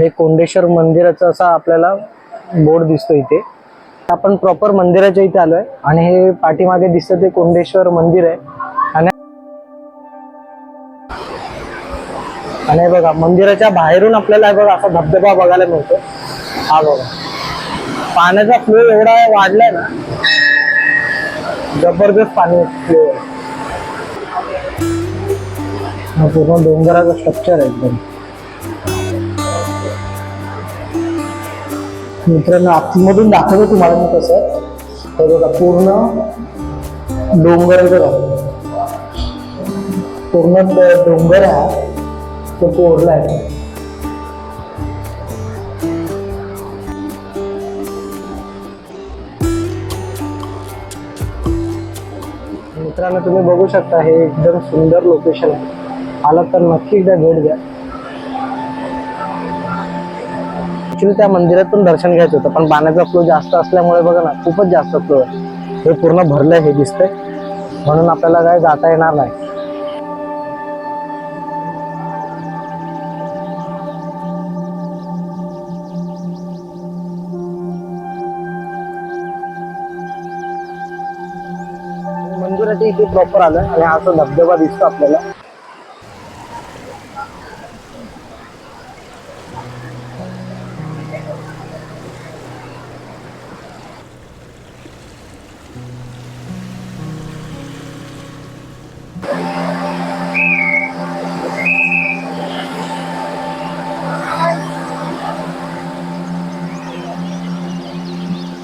हे कोंडेश्वर मंदिराचं असा आपल्याला बोर्ड दिसतो इथे. आपण प्रॉपर मंदिराच्या इथे आलोय आणि हे पाठीमागे दिसतं ते कोंडेश्वर मंदिर आहे. आणि आणि बघा मंदिराच्या बाहेरून आपल्याला बघा असा धबधबा बघायला मिळतो. हा बघा. पाण्याचा फ्लो एवढा वाढलाय ना. जबरदस्त पाणी फ्लो पूर्ण डोंगराचं स्ट्रक्चर आहे एकदम. मित्रांनो आतमधून दाखवतो तुम्हाला मी कसं तर बघा पूर्ण डोंगर बघा. पूर्ण डोंगर हा तो कोरला आहे. मित्रांनो तुम्ही बघू शकता हे एकदम सुंदर लोकेशन आहे. आला तर नक्की एकदा भेट द्या. ऍक्च्युली त्या मंदिरातून दर्शन घ्यायचं होतं. पण पाण्याचा फ्लो जास्त असल्यामुळे बघा ना खूपच जास्त फ्लो आहे. हे पूर्ण भरलं हे दिसतंय. म्हणून आपल्याला काय जाता येणार नाही. मंदिराच्या इथे प्रॉपर आलं आणि हा असा धबधबा दिसतो आपल्याला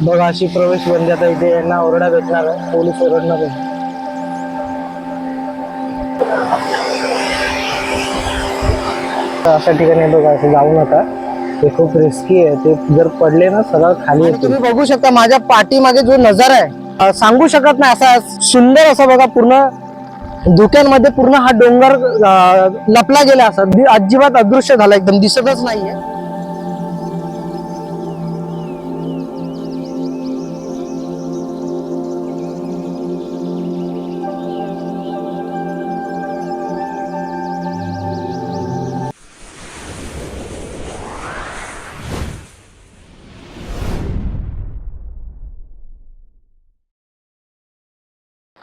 बघा अशी प्रवेश बंदी आता इथे यांना ओरडा भेटणार आहे. पोलीस ओरडणार आहे. अशा ठिकाणी बघा असं जाऊ नका. ते खूप रिस्की आहे. ते जर पडले ना सरळ खाली. तुम्ही बघू शकता माझ्या पाठीमागे जो नजारा आहे सांगू शकत नाही असा सुंदर असा बघा पूर्ण धुक्यांमध्ये पूर्ण हा डोंगर लपला गेला असा. अजिबात अदृश्य झाला एकदम दिसतच नाहीये.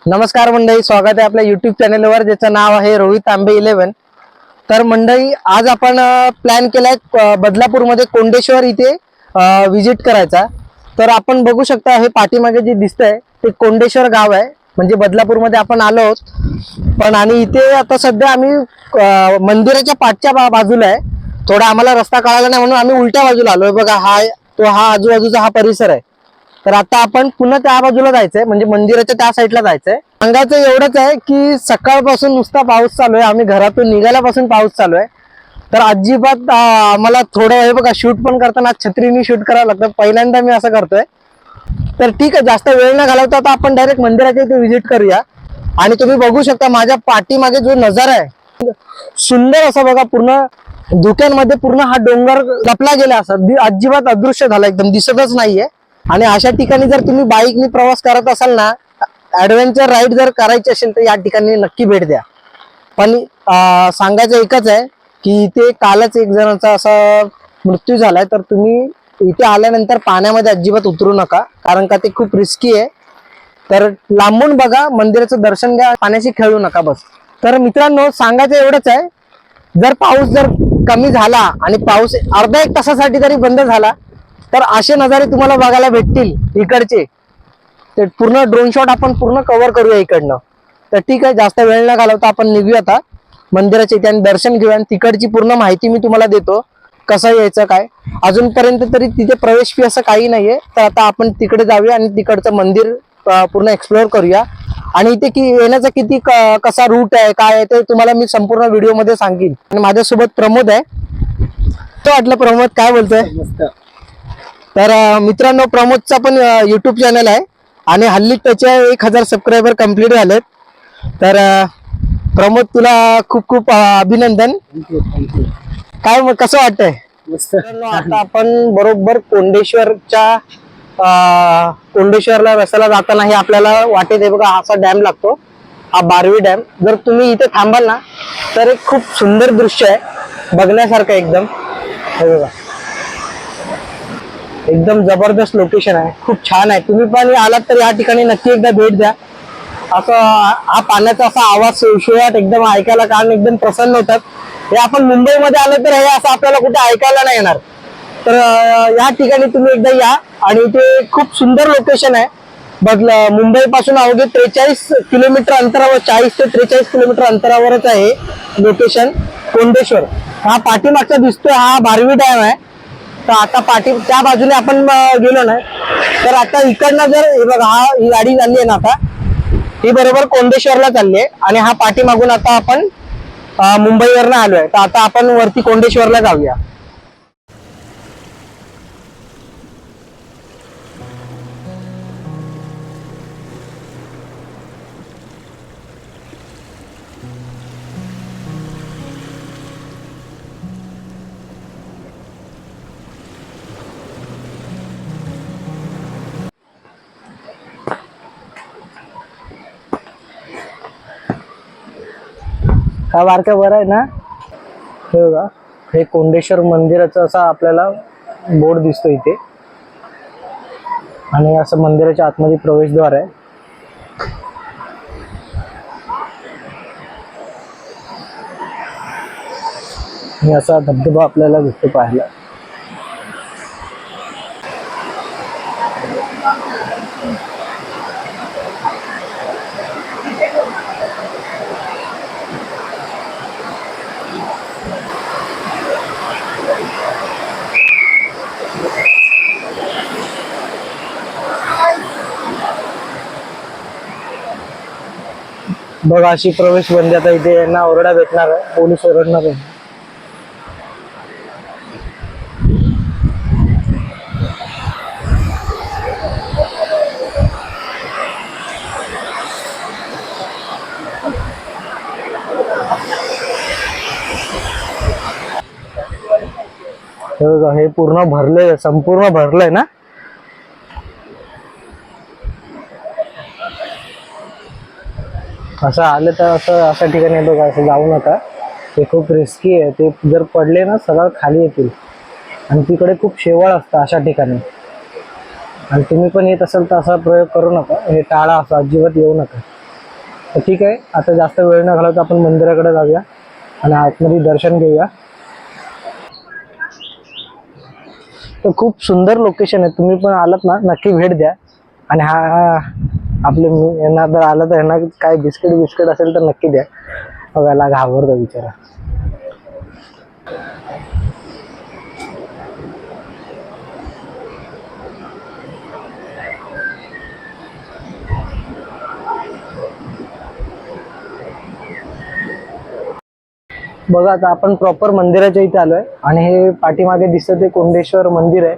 नमस्कार मंडळी स्वागत आहे आपल्या युट्यूब चॅनलवर ज्याचं नाव आहे रोहित तांबे इलेव्हन. तर मंडळी आज आपण प्लॅन केलाय बदलापूरमध्ये कोंडेश्वर इथे व्हिजिट करायचा. तर आपण बघू शकता हे पाठीमागे जे दिसतंय ते कोंडेश्वर गाव आहे. म्हणजे बदलापूरमध्ये आपण आलो आहोत. पण आणि इथे आता सध्या आम्ही मंदिराच्या पाठच्या बा- बाजूला आहे. थोडा आम्हाला रस्ता कळाला नाही म्हणून आम्ही उलट्या बाजूला आलोय बघा हा तो हा आजूबाजूचा हा परिसर आहे. तर आता आपण पुन्हा त्या बाजूला जायचंय म्हणजे मंदिराच्या त्या साईडला जायचंय. सांगायचं एवढंच आहे की सकाळपासून नुसता पाऊस चालू आहे. आम्ही घरातून निघाल्यापासून पाऊस चालू आहे. तर अजिबात मला आम्हाला थोडं हे बघा शूट पण करताना छत्रीने शूट करावं लागतं. पहिल्यांदा मी असं करतोय. तर ठीक आहे जास्त वेळ न घालवता आता आपण डायरेक्ट मंदिराच्या इथे व्हिजिट करूया. आणि तुम्ही बघू शकता माझ्या पाठीमागे जो नजारा आहे सुंदर असा बघा पूर्ण धुक्यांमध्ये पूर्ण हा डोंगर लपला गेला असा. दि- अजिबात अदृश्य झाला एकदम दिसतच नाहीये. आणि अशा ठिकाणी जर तुम्ही बाईकनी प्रवास करत असाल ना ऍडव्हेंचर राईड जर करायची असेल तर या ठिकाणी नक्की भेट द्या. पण सांगायचं एकच आहे की इथे कालच एक जणांचा असा मृत्यू झालाय तर तुम्ही इथे आल्यानंतर पाण्यामध्ये अजिबात उतरू नका कारण का ते खूप रिस्की आहे. तर लांबून बघा मंदिराचं दर्शन घ्या पाण्याशी खेळू नका बस. तर मित्रांनो सांगायचं एवढंच आहे जर पाऊस जर कमी झाला आणि पाऊस अर्धा एक तासासाठी जरी बंद झाला तर असे नजारे तुम्हाला बघायला भेटतील इकडचे. ते पूर्ण ड्रोन शॉट आपण पूर्ण कव्हर करूया इकडनं. तर ठीक आहे जास्त वेळ न घालवता आपण निघूया आता. मंदिराच्या इथे आणि दर्शन घेऊया. आणि तिकडची पूर्ण माहिती मी तुम्हाला देतो. कसं यायचं काय? अजूनपर्यंत तरी तिथे प्रवेश फी असं काही नाहीये. तर आता आपण तिकडे जाऊया आणि तिकडचं मंदिर पूर्ण एक्सप्लोअर करूया. आणि इथे की येण्याचा किती क- कसा रूट आहे काय आहे ते तुम्हाला मी संपूर्ण व्हिडिओमध्ये सांगेन. आणि माझ्यासोबत प्रमोद आहे. तो वाटलं प्रमोद काय बोलतोय? तर मित्रांनो प्रमोदचा पण युट्यूब चॅनल आहे. आणि हल्ली त्याचे एक हजार सबस्क्रायबर कंप्लीट झालेत. तर प्रमोद तुला खूप खूप अभिनंदन. काय मग कसं वाटतंय? मित्रांनो, आता आपण बरोबर कोंडेश्वरच्या कोंडेश्वरला रस्त्याला जाताना हे आपल्याला वाटेत आहे बघा असा डॅम लागतो. हा बारवी डॅम जर तुम्ही इथे थांबाल ना तर एक खूप सुंदर दृश्य आहे. बघण्यासारखं एकदम. हे बघा. एकदम जबरदस्त लोकेशन आहे. खूप छान आहे. तुम्ही पण आलात तर या ठिकाणी नक्की एकदा भेट द्या. असं हा पाण्याचा असा आवाज शिवाट एकदम ऐकायला कारण एकदम प्रसन्न होतात. हे आपण मुंबईमध्ये आलं तर हे असं आपल्याला कुठे ऐकायला नाही येणार. तर या ठिकाणी तुम्ही एकदा या आणि इथे खूप सुंदर लोकेशन आहे. बदला मुंबई पासून अवघे त्रेचाळीस किलोमीटर अंतरावर चाळीस ते त्रेचाळीस किलोमीटर अंतरावरच आहे लोकेशन कोंडेश्वर. हा पाठीमागचा दिसतोय हा भारवी डॅम आहे. तर आता पाठी त्या बाजूने आपण गेलो ना तर आता इकडनं जर हे बघा हा ही गाडी चालली आहे ना आता ही बरोबर कोंडेश्वरला चालली आहे आणि हा पाठीमागून आता आपण मुंबईवरनं मुंबईवरनं आलोय. तर आता आपण वरती कोंडेश्वरला जाऊया. हा बारका बरा आहे ना? हे बघा हे कोंडेश्वर मंदिराचं असा आपल्याला बोर्ड दिसतो इथे. आणि असं मंदिराच्या आतमध्ये प्रवेशद्वार आहे. आणि असा धबधबा आपल्याला दिसतो पाहायला. बघा अशी प्रवेश बंदी आता इथे यांना ओरडा भेटणार आहे. पोलीस ओरडणार आहे. हे बघा हे पूर्ण भरले संपूर्ण भरलंय ना? असं आलं तर असं अशा ठिकाणी बघा असं जाऊ नका. ते खूप रिस्की आहे. ते जर पडले ना सरळ खाली येतील. आणि तिकडे खूप शेवळ असतं अशा ठिकाणी. आणि तुम्ही पण येत असाल तर असा प्रयोग करू नका. हे टाळा असं अजिबात येऊ नका. तर ठीक आहे. आता जास्त वेळ न घालवता आपण मंदिराकडे जाऊया आणि आतमध्ये दर्शन घेऊया. तर खूप सुंदर लोकेशन आहे. तुम्ही पण आलात ना नक्की भेट द्या. आणि हा. आपले मी यांना जर आलं तर यांना काय बिस्किट बिस्किट असेल तर नक्की द्या. बघायला घाबरतो बिचारा. बघा आता आपण प्रॉपर मंदिराच्या इथे आलोय आणि हे पाठीमागे दिसत ते कोंडेश्वर मंदिर आहे.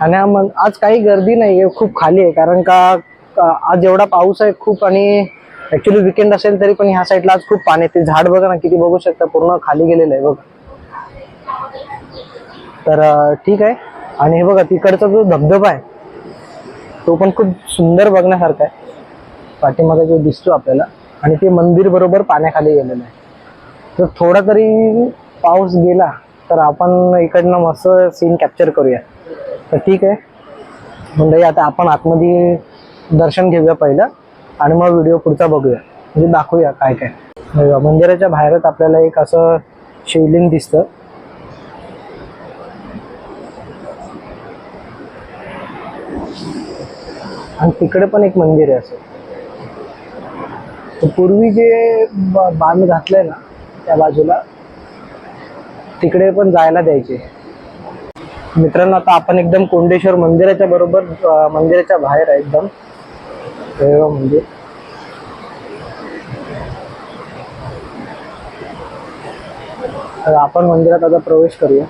आणि आज काही गर्दी नाही आहे खूप खाली आहे कारण का आज एवढा पाऊस आहे खूप आणि ऍक्च्युली विकेंड असेल तरी पण ह्या साईडला आज खूप पाणी आहे. ते झाड बघा ना किती बघू शकता पूर्ण खाली गेलेलं आहे बघा. तर ठीक आहे. आणि हे बघा तिकडचा जो धबधबा आहे तो पण खूप सुंदर बघण्यासारखा आहे. पाठीमागे जो दिसतो आपल्याला आणि ते मंदिर बरोबर पाण्याखाली गेलेलं आहे. तर थोडा तरी पाऊस गेला तर आपण इकडनं मस्त सीन कॅप्चर करूया. तर ठीक आहे. म्हणजे आता आपण आतमध्ये दर्शन घेऊया पहिलं आणि मग व्हिडिओ पुढचा बघूया. म्हणजे दाखवूया काय काय. मंदिराच्या बाहेरच आपल्याला एक असं शिवलिंग दिसतं. आणि तिकडे पण एक मंदिर आहे असं. पूर्वी जे बांध घातलंय ना त्या बाजूला तिकडे पण जायला द्यायचे. मित्रांनो आता आपण एकदम कोंडेश्वर मंदिराच्या बरोबर मंदिराच्या बाहेर आहे एकदम. हे म्हणजे मंदिर तर आपण मंदिरात आता प्रवेश करूया.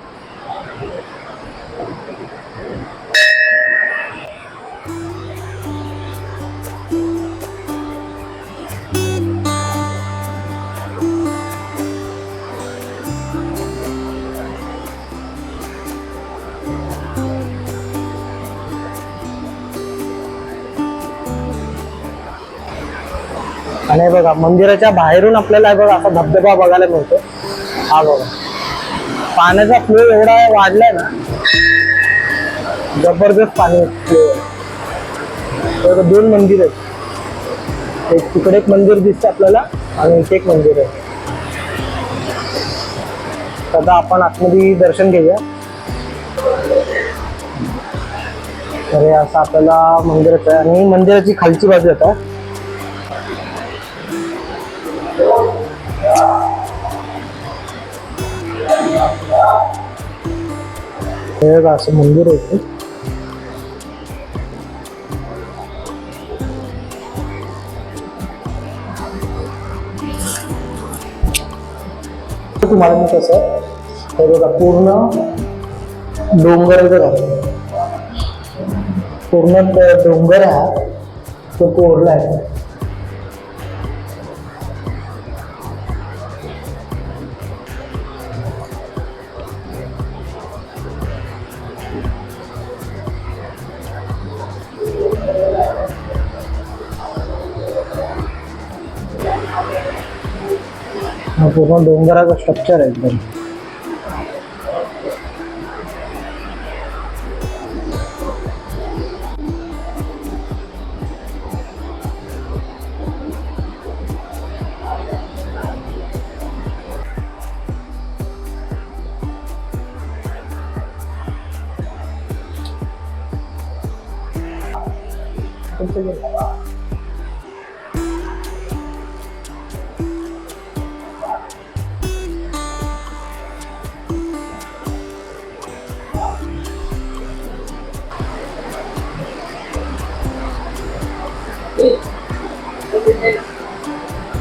बघा. मंदिराच्या बाहेरून आपल्याला बघा असा धबधबा बघायला मिळतो. हा बघा. पाण्याचा फ्लो एवढा वाढलाय ना जबरदस्त पाणी आहे. तर दोन मंदिर आहेत. एक तिकडे एक मंदिर दिसतं आपल्याला आणि इथे एक मंदिर आहे. सध्या आता आपण आतमध्ये दर्शन घेऊया. तर असं आपल्याला मंदिराचं आहे आणि मंदिराची खालची बाजू येतात हे बघा, असं मंदिर होतं तुम्हाला मी कसं हे बघा पूर्ण डोंगर आहे पूर्ण डोंगर हा तो कोरला आहे. पूर्ण डोंगराचा स्ट्रक्चर आहे एकदम.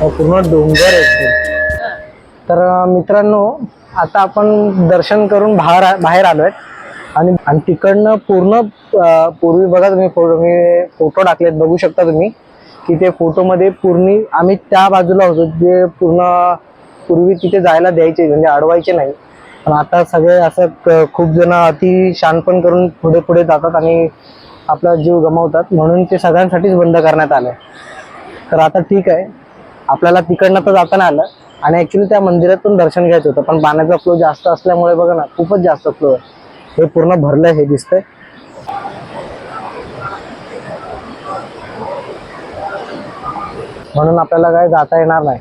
पूर्ण डोंगर आहे तर मित्रांनो आता आपण दर्शन करून बाहेर बाहेर बाहेर आलोय. आणि आणि तिकडनं पूर्ण पूर्वी बघा तुम्ही फोटो मी फोटो टाकलेत बघू शकता तुम्ही की ते फोटोमध्ये पूर्ण आम्ही त्या बाजूला होतो जे पूर्ण पूर्वी तिथे जायला द्यायचे म्हणजे अडवायचे नाही. पण आता सगळे असं खूप जण अति शानपण करून पुढे पुढे जातात आणि आपला जीव गमावतात. म्हणून ते सगळ्यांसाठीच बंद करण्यात आलं तर आता ठीक आहे. आपल्याला तिकडनं तर जाता नाही आलं. आणि ऍक्च्युली त्या मंदिरातून दर्शन घ्यायचं होतं. पण पाण्याचा फ्लो जास्त असल्यामुळे बघा ना खूपच जास्त फ्लो आहे. हे पूर्ण भरलंय हे दिसतंय. म्हणून आपल्याला काय जाता येणार नाही.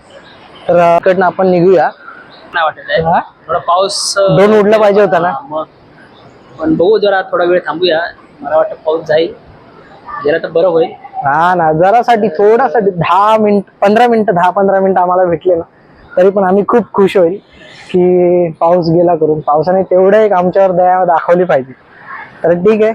तर अं, इकडनं आपण निघूया. नाही वाटत आहे? थोडा पाऊस दोन उडला पाहिजे होता ना? मग पण बघू जरा थोडा वेळ थांबूया. मला वाटतं पाऊस जाईल. जरा तर बरं होईल. हा ना जरासाठी थोडासाठी दहा मिनिट पंधरा मिनिटं दहा पंधरा मिनिटं आम्हाला भेटले ना तरी पण आम्ही खूप खुश होईल की पाऊस गेला करून. पावसाने तेवढं एक आमच्यावर दया दाखवली पाहिजे. तर ठीक आहे.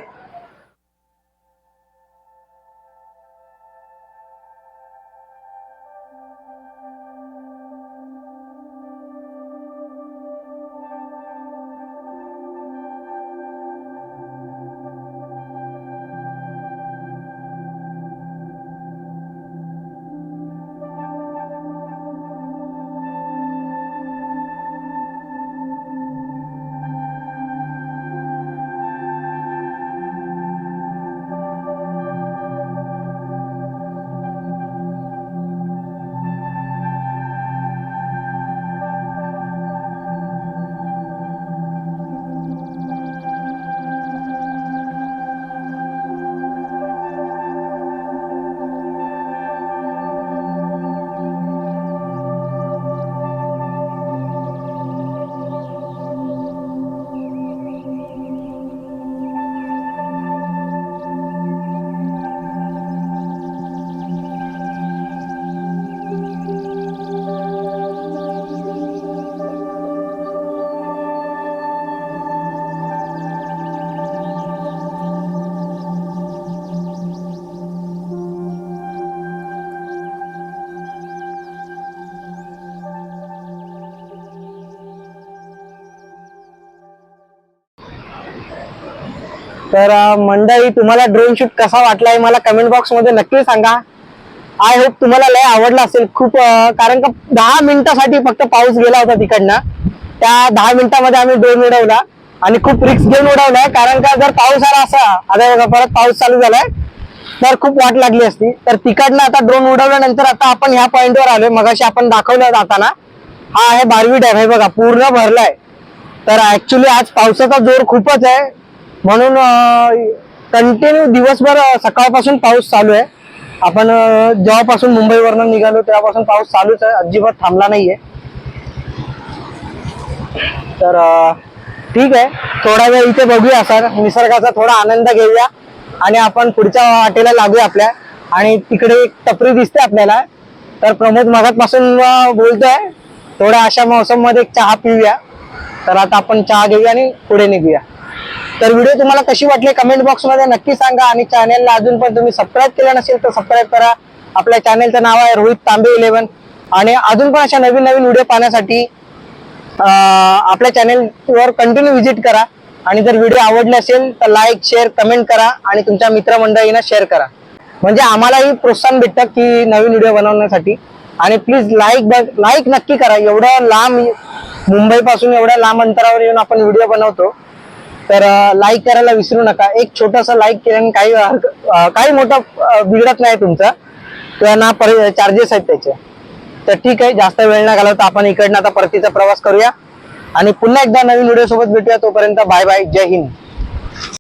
तर मंडळी तुम्हाला ड्रोन शूट कसा वाटलाय मला कमेंट बॉक्समध्ये नक्की सांगा. आय होप तुम्हाला लय आवडला असेल. खूप कारण का दहा मिनिटासाठी फक्त पाऊस गेला होता तिकडनं. त्या दहा मिनिटामध्ये आम्ही ड्रोन उडवला आणि खूप रिक्स घेऊन उडवलाय कारण का जर पाऊस आला असा आता परत पाऊस चालू झालाय तर खूप वाट लागली असती. तर तिकडनं आता ड्रोन उडवल्यानंतर आता आपण ह्या पॉईंटवर आलोय. मगाशी आपण दाखवलं जाताना. हा आहे बारवी डॅम. हे बघा पूर्ण भरलाय. तर ऍक्च्युली आज पावसाचा जोर खूपच आहे. म्हणून कंटिन्यू दिवसभर सकाळपासून पाऊस चालू आहे. आपण जेव्हापासून मुंबईवरनं निघालो तेव्हापासून पाऊस चालूच आहे. अजिबात थांबला नाहीये. तर ठीक आहे. थोडा वेळ इथे बघूया सर. निसर्गाचा थोडा आनंद घेऊया. आणि आपण पुढच्या वाटेला लागूया आपल्या. आणि तिकडे एक टपरी दिसते आपल्याला. तर प्रमोद मगातपासून बोलतोय. थोड्या अशा मौसममध्ये एक चहा पिऊया. तर आता आपण चहा घेऊया आणि पुढे निघूया. तर व्हिडिओ तुम्हाला कशी वाटली कमेंट बॉक्समध्ये नक्की सांगा आणि चॅनेलला अजून पण तुम्ही सबस्क्राईब केलं नसेल तर सबस्क्राईब करा. आपल्या चॅनेलचं नाव आहे रोहित तांबे इलेव्हन आणि अजून पण अशा नवीन नवीन व्हिडिओ पाहण्यासाठी आपल्या चॅनेलवर कंटिन्यू व्हिजिट करा. आणि जर व्हिडिओ आवडले असेल तर लाईक शेअर कमेंट करा आणि तुमच्या मित्रमंडळींना शेअर करा. म्हणजे आम्हालाही प्रोत्साहन भेटतं की नवीन व्हिडिओ बनवण्यासाठी. आणि प्लीज लाईक लाईक नक्की करा. एवढं लांब मुंबई पासून एवढ्या लांब अंतरावर येऊन आपण व्हिडिओ बनवतो. तर लाईक करायला विसरू नका. एक छोटस लाईक केल्याने काही काही मोठं बिघडत नाही तुमचं. किंवा ना चार्जेस आहेत त्याचे. तर ठीक आहे जास्त वेळ ना घालवता आपण इकडनं आता परतीचा प्रवास करूया. आणि पुन्हा एकदा नवीन व्हिडिओ सोबत भेटूया. तोपर्यंत बाय बाय जय हिंद.